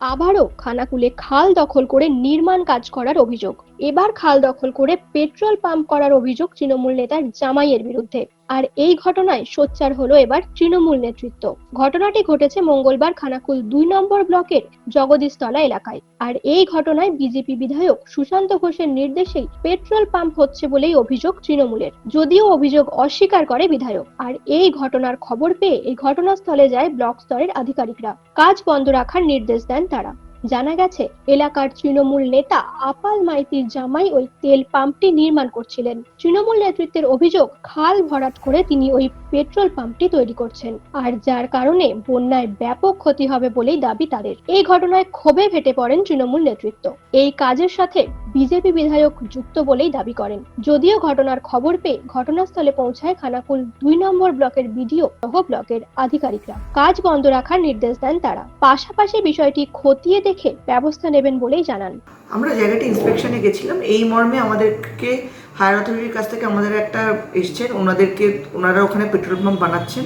আবারও খানাকুলে খাল দখল করে নির্মাণ কাজ করার অভিযোগ। এবার খাল দখল করে পেট্রোল পাম্প করার অভিযোগ তৃণমূল নেতার জামাইয়ের বিরুদ্ধে। আর এই ঘটনায় সোচ্চার হলো এবার তৃণমূল নেতৃত্ব। ঘটনাটি ঘটেছে মঙ্গলবার খানাকুল দুই নম্বর ব্লকের জগদীশতলা এলাকায়। আর এই ঘটনায় বিজেপি বিধায়ক সুশান্ত ঘোষের নির্দেশেই পেট্রোল পাম্প হচ্ছে বলেই অভিযোগ তৃণমূলের। যদিও অভিযোগ অস্বীকার করে বিধায়ক। আর এই ঘটনার খবর পেয়ে এই ঘটনাস্থলে যায় ব্লক স্তরের আধিকারিকরা। কাজ বন্ধ রাখার নির্দেশ দেন তারা। জানা গেছে, এলাকার তৃণমূল নেতা আপাল মাইতির জামাই ওই তেল পাম্পটি নির্মাণ করছিলেন। তৃণমূল নেতৃত্বের অভিযোগ, খাল ভরাট করে তিনি ওই পেট্রোল পাম্পটি তৈরি করছেন। আর যার কারণে বন্যায় ব্যাপক ক্ষতি হবে বলেই দাবি তাদের। এই ঘটনায় ক্ষোভে ফেটে পড়েন তৃণমূল নেতৃত্ব। এই কাজের সাথে বিজেপি বিধায়ক যুক্ত বলেই দাবি করেন। যদিও ঘটনার খবর পেয়ে ঘটনাস্থলে পৌঁছায় খানাকুল দুই নম্বর ব্লকের বিডিও সহ ব্লকের আধিকারিকরা। কাজ বন্ধ রাখার নির্দেশ দেন তারা। পাশাপাশি বিষয়টি খতিয়ে দেখে ব্যবস্থা নেবেন বলেই জানান। আমরা জায়গাটি ইন্সপেকশনে গেছিলাম। এই মর্মে আমাদেরকে হায়ার অথরিটির কাছ থেকে আমাদের একটা এসছেন ওনাদেরকে, ওনারা ওখানে পেট্রোল পাম্প বানাচ্ছেন।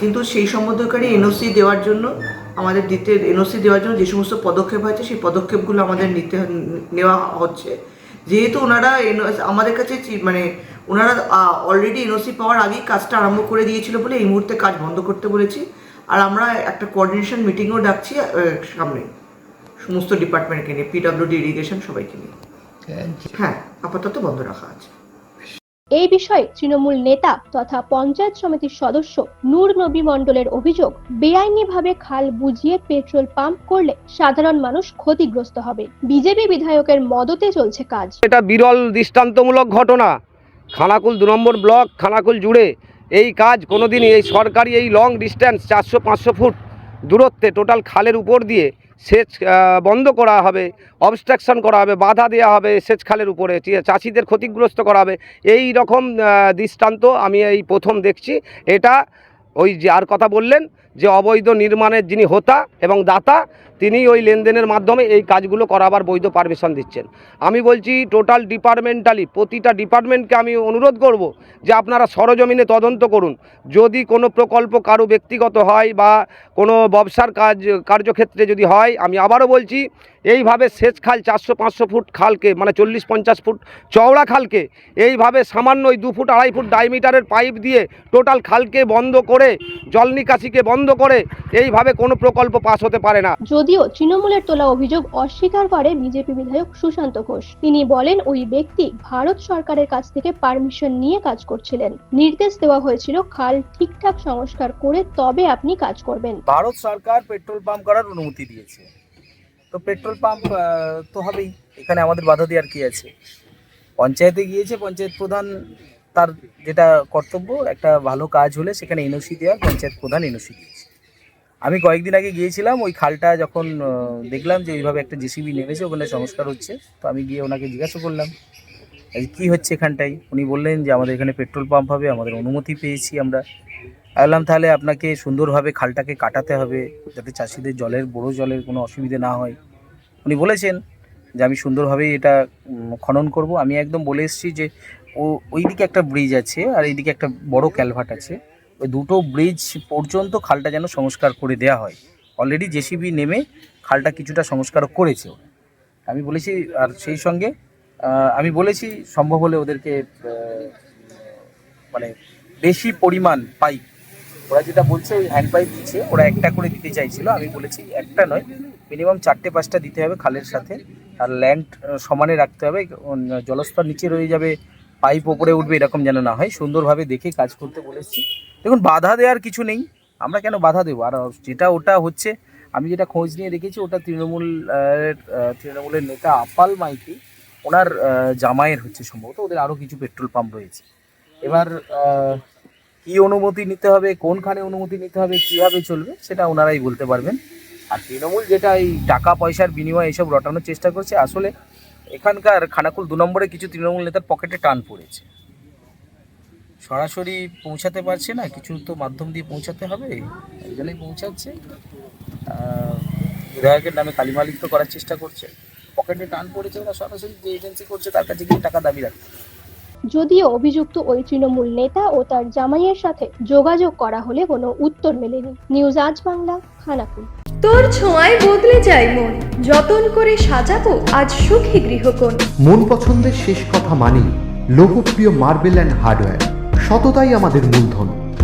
কিন্তু সেই সম্বন্ধকারী এনওসি দেওয়ার জন্য আমাদের দিতে এনওসি দেওয়ার জন্য যে সমস্ত পদক্ষেপ আছে সেই পদক্ষেপগুলো আমাদের নিতে নেওয়া হচ্ছে। যেহেতু ওনারা আমাদের কাছে মানে ওনারা অলরেডি এনওসি পাওয়ার আগেই কাজটা আরম্ভ করে দিয়েছিল বলে এই মুহূর্তে কাজ বন্ধ করতে বলেছি। আর আমরা একটা কোঅর্ডিনেশন মিটিংও ডাকছি সামনে। সমস্ত ডিপার্টমেন্টকে নিয়ে পিডব্লিউডি ইরিগেশন সবাইকে নিয়ে। হ্যাঁ আপাতত বন্ধ রাখা আছে। এই বিষয়ে তৃণমূল নেতা তথা পঞ্চায়েত সমিতির সদস্য নূর নবী মণ্ডলের অভিযোগ, বেআইনিভাবে খাল বুঝিয়ে পেট্রোল পাম্প করলে সাধারণ মানুষ ক্ষতিগ্রস্ত হবে। বিজেপি বিধায়কের মদতে চলছে কাজ। এটা বিরল, দৃষ্টান্তমূলক ঘটনা। খানাকুল দু নম্বর ব্লক, খানাকুল জুড়ে এই কাজ কোনোদিনই, এই সরকারি এই লং ডিস্ট্যান্স চারশো, পাঁচশো ফুট দূরত্বে টোটাল খালের উপর দিয়ে সেচ বন্ধ করা হবে অবস্ট্রাকশন করা হবে, বাধা দেওয়া হবে সেচ খালের উপরে চাষিদের ক্ষতিগ্রস্ত করা হবে। এই রকম দৃষ্টান্ত আমি এই প্রথম দেখছি। এটা ওই যে আর কথা বললেন যে অবৈধ নির্মাণের যিনি হোতা এবং দাতা, তিনি ওই লেনদেনের মাধ্যমে এই কাজগুলো করাবার বৈধ পারমিশন দিচ্ছেন। আমি বলছি, টোটাল ডিপার্টমেন্টালি প্রতিটা ডিপার্টমেন্টকে আমি অনুরোধ করব যে আপনারা সরজমিনে তদন্ত করুন। যদি কোনো প্রকল্প কারও ব্যক্তিগত হয় বা কোনো ব্যবসার কাজ, কার্যক্ষেত্রে যদি হয়, আমি আবারও বলছি, এইভাবে সেচ খাল চারশো, পাঁচশো ফুট খালকে মানে চল্লিশ, পঞ্চাশ ফুট চওড়া খালকে, এইভাবে সামান্য ওই দু ফুট, আড়াই ফুট ডাইমিটারের পাইপ দিয়ে টোটাল খালকে বন্ধ করে জল নিকাশিকে বন্ধ করে এইভাবে কোনো প্রকল্প পাস হতে পারে না। যদিও তৃণমূলের তোলা অভিযোগ অস্বীকার করে বিজেপি বিধায়ক সুশান্ত ঘোষ। তিনি বলেন ওই ব্যক্তি ভারত সরকারের কাছ থেকে পারমিশন নিয়ে কাজ করছিলেন। নির্দেশ দেওয়া হয়েছিল খাল ঠিকঠাক সংস্কার করে তবে আপনি কাজ করবেন। ভারত সরকার পেট্রোল পাম্প করার অনুমতি দিয়েছে। তো পেট্রোল পাম্প আহ, তো হবেই। এখানে আমাদের বাধা দেওয়ার কি আছে? পঞ্চায়েতে গিয়েছে পঞ্চায়েত প্রধান তার যেটা কর্তব্য, একটা ভালো কাজ হলে সেখানে এনওসি দেওয়ার, পঞ্চায়েত প্রধান এনওসি দিয়েছে। আমি কয়েকদিন আগে গিয়েছিলাম, ওই খালটা যখন দেখলাম যে ওইভাবে একটা জেসিবি নেমেছে, ওখানে সংস্কার হচ্ছে। তো আমি গিয়ে ওনাকে জিজ্ঞাসা করলাম কি হচ্ছে এখানটায়? উনি বললেন যে, আমাদের এখানে পেট্রোল পাম্প হবে, আমাদের অনুমতি পেয়েছি আমরা। বললাম, তাহলে আপনাকে সুন্দরভাবে খালটাকে কাটাতে হবে, যাতে চাষিদের জলের বড় জলের কোনো অসুবিধে না হয়। উনি বলেছেন যে, আমি সুন্দরভাবেই এটা খনন করব। আমি একদম বলে এসেছি যে ও ওইদিকে একটা ব্রিজ আছে আর এইদিকে একটা বড় ক্যালভার্ট আছে। ওই দুটো ব্রিজ পর্যন্ত খালটা যেন সংস্কার করে দেওয়া হয়। অলরেডি জেসিবি নেমে খালটা কিছুটা সংস্কার করেছে। আমি বলেছি, আর সেই সঙ্গে আমি বলেছি, সম্ভব হলে ওদেরকে মানে বেশি পরিমাণ পাইপ ওরা যেটা বলছে ওই হ্যান্ড পাইপ দিচ্ছে, ওরা একটা করে দিতে চাইছিল। আমি বলেছি, একটা নয় মিনিমাম চারটে পাঁচটা দিতে হবে খালের সাথে। আর ল্যান্ড সমানে রাখতে হবে। জলস্তর নিচে রয়ে যাবে পাইপ ওপরে উঠবে, এরকম যেন না হয়। সুন্দরভাবে দেখে কাজ করতে বলেছি। দেখুন, বাধা দেওয়ার কিছু নেই। আমরা কেন বাধা দেবো? আর যেটা ওটা হচ্ছে, আমি যেটা খোঁজ নিয়ে দেখেছি, ওটা তৃণমূল তৃণমূলের নেতা আপাল মাইতি, ওনার জামাইয়ের হচ্ছে সম্ভবত। ওদের আরও কিছু পেট্রোল পাম্প রয়েছে। এবার কি অনুমতি নিতে হবে, কোনখানে অনুমতি নিতে হবে, কীভাবে চলবে, সেটা ওনারাই বলতে পারবেন। আর তৃণমূল যেটা এই টাকা পয়সার বিনিময়ে এসব রটানোর চেষ্টা করছে, আসলে এখানকার খানাকুল দু নম্বরে কিছু তৃণমূল নেতার পকেটে টান পড়েছে। সরাসরি পৌঁছাতে পারছে না, কিছু তো মাধ্যম দিয়ে পৌঁছাতে হবে এই জন্যই পৌঁছাচ্ছে বিধায়কের নামে কালিমালিক তো করার চেষ্টা করছে। পকেটে টান পড়েছে ওরা সরাসরি যে এজেন্সি করছে তার কাছে গিয়ে টাকা দাবি রাখছে। যদিও অভিযুক্ত ওই তৃণমূল নেতা ও তার জামাইয়ের সাথে যোগাযোগ করা হলে কোনো উত্তর মেলেনি। নিউজ আজ বাংলা খানাকুল। তোর ছোঁয়ায় বদলে যাই মন। যতন করে সাজাবো আজ সুখী গৃহকোণ। মন পছন্দের শেষ কথা মানি। Lokpriya marble and hardware. সততাই আমাদের মূলধন।